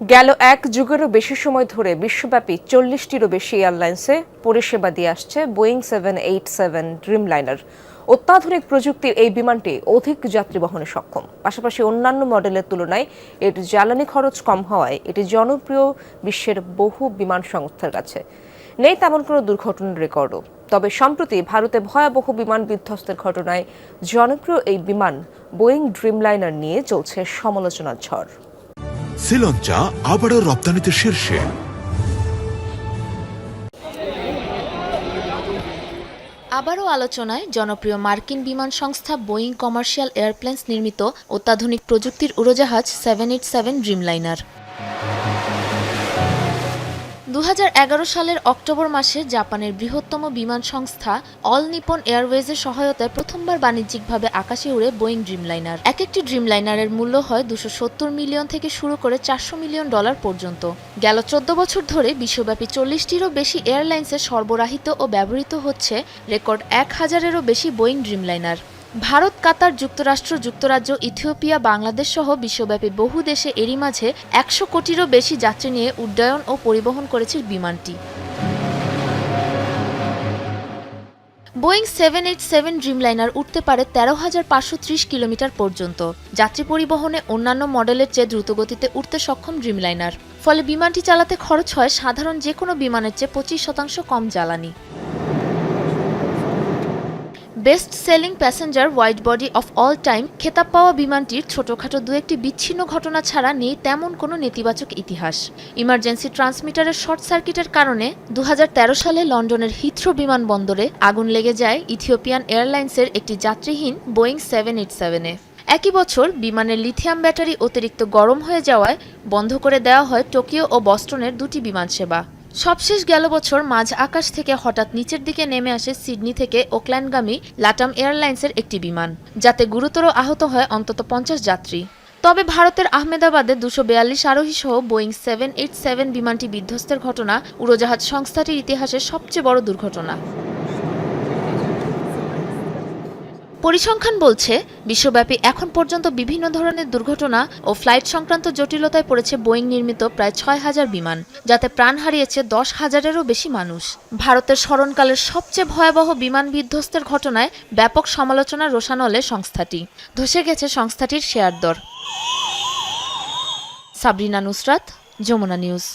গেল এক যুগেরও বেশি সময় ধরে বিশ্বব্যাপী চল্লিশটিরও বেশি এয়ারলাইন্সে পরিষেবা দিয়ে আসছে Boeing seven eight seven Dreamliner. অত্যাধুনিক প্রযুক্তির এই বিমানটি অধিক যাত্রী বহনে সক্ষম। পাশাপাশি অন্যান্য মডেলের তুলনায় এর জ্বালানি খরচ কম হওয়ায় এটি জনপ্রিয় বিশ্বের বহু বিমান সংস্থার কাছে। নেই তেমন কোনো দুর্ঘটনার রেকর্ডও। তবে সম্প্রতি ভারতে ভয়াবহ বিমান বিধ্বস্তের ঘটনায় জনপ্রিয় এই বিমান বোয়িং ড্রিমলাইনার নিয়ে চলছে সমালোচনার ঝড়। শ্রীলঞ্চা আবারও রপ্তানিতে শীর্ষে। আবারও আলোচনায় জনপ্রিয় মার্কিন বিমান সংস্থা বোয়িং কমার্শিয়াল এয়ারপ্লেন্স নির্মিত অত্যাধুনিক প্রযুক্তির উড়োজাহাজ সেভেন এইট সেভেন ড্রিমলাইনার। দু হাজার এগারো সালের অক্টোবর মাসে জাপানের বৃহত্তম বিমান সংস্থা অল নিপন এয়ারওয়েজের সহায়তায় প্রথমবার বাণিজ্যিকভাবে আকাশে উড়ে বোয়িং ড্রিমলাইনার। এক একটি ড্রিমলাইনারের মূল্য হয় দুশো মিলিয়ন থেকে শুরু করে চারশো মিলিয়ন ডলার পর্যন্ত। গেল চোদ্দ বছর ধরে বিশ্বব্যাপী চল্লিশটিরও বেশি এয়ারলাইন্সে সরবরাহিত ও ব্যবহৃত হচ্ছে রেকর্ড এক হাজারেরও বেশি বোয়িং ড্রিমলাইনার। ভারত, কাতার, যুক্তরাষ্ট্র, যুক্তরাজ্য, ইথিওপিয়া, বাংলাদেশ সহ বিশ্বব্যাপী বহু দেশে এরই মাঝে একশো কোটিরও বেশি যাত্রী নিয়ে উড্ডয়ন ও পরিবহন করেছে বিমানটি। Boeing seven eight seven Dreamliner উঠতে পারে তেরো হাজার পাঁচশো ত্রিশ কিলোমিটার পর্যন্ত। যাত্রী পরিবহনে অন্যান্য মডেলের চেয়ে দ্রুতগতিতে উঠতে সক্ষম ড্রিমলাইনার। ফলে বিমানটি চালাতে খরচ হয় সাধারণ যে কোনো বিমানের চেয়ে পঁচিশ শতাংশ কম জ্বালানি। Best selling passenger white body of all time খেতাব পাওয়া বিমানটির ছোটখাটো দু একটি বিচ্ছিন্ন ঘটনা ছাড়া নেই তেমন কোনো নেতিবাচক ইতিহাস। ইমার্জেন্সি ট্রান্সমিটারের শর্ট সার্কিটের কারণে দু হাজার তেরো সালে লন্ডনের হিথ্রো বিমানবন্দরে আগুন লেগে যায় ইথিওপিয়ান এয়ারলাইন্সের একটি যাত্রীহীন বোয়িং সেভেন এইট সেভেনে একই বছর বিমানের লিথিয়াম ব্যাটারি অতিরিক্ত গরম হয়ে যাওয়ায় বন্ধ করে দেওয়া হয় টোকিও ও বস্টনের দুটি বিমান সেবা সবশেষ গেল বছর মাঝ আকাশ থেকে হঠাৎ নিচের দিকে নেমে আসে সিডনি থেকে ওকল্যান্ডগামী লাটাম এয়ারলাইন্সের একটি বিমান, যাতে গুরুতর আহত হয় অন্তত পঞ্চাশ যাত্রী। তবে ভারতের আহমেদাবাদে দুশো বিয়াল্লিশ আরোহী সহ বোয়িং সেভেন এইট সেভেন বিমানটি বিধ্বস্তের ঘটনা, উড়োজাহাজ সংস্থাটির ইতিহাসে সবচেয়ে বড় দুর্ঘটনা। পরিসংখ্যান বলছে, বিশ্বব্যাপী এখন পর্যন্ত বিভিন্ন ধরনের দুর্ঘটনা ও ফ্লাইট সংক্রান্ত জটিলতায় পড়েছে বোয়িং নির্মিত প্রায় ছয় হাজার বিমান, যাতে প্রাণ হারিয়েছে দশ হাজারেরও বেশি মানুষ। ভারতের স্মরণকালের সবচেয়ে ভয়াবহ বিমান বিধ্বস্তের ঘটনায় ব্যাপক সমালোচনা রোশানলে সংস্থাটি। ধসে গেছে সংস্থাটির শেয়ার দর। সাবরিনা নুসরাত, যমুনা নিউজ।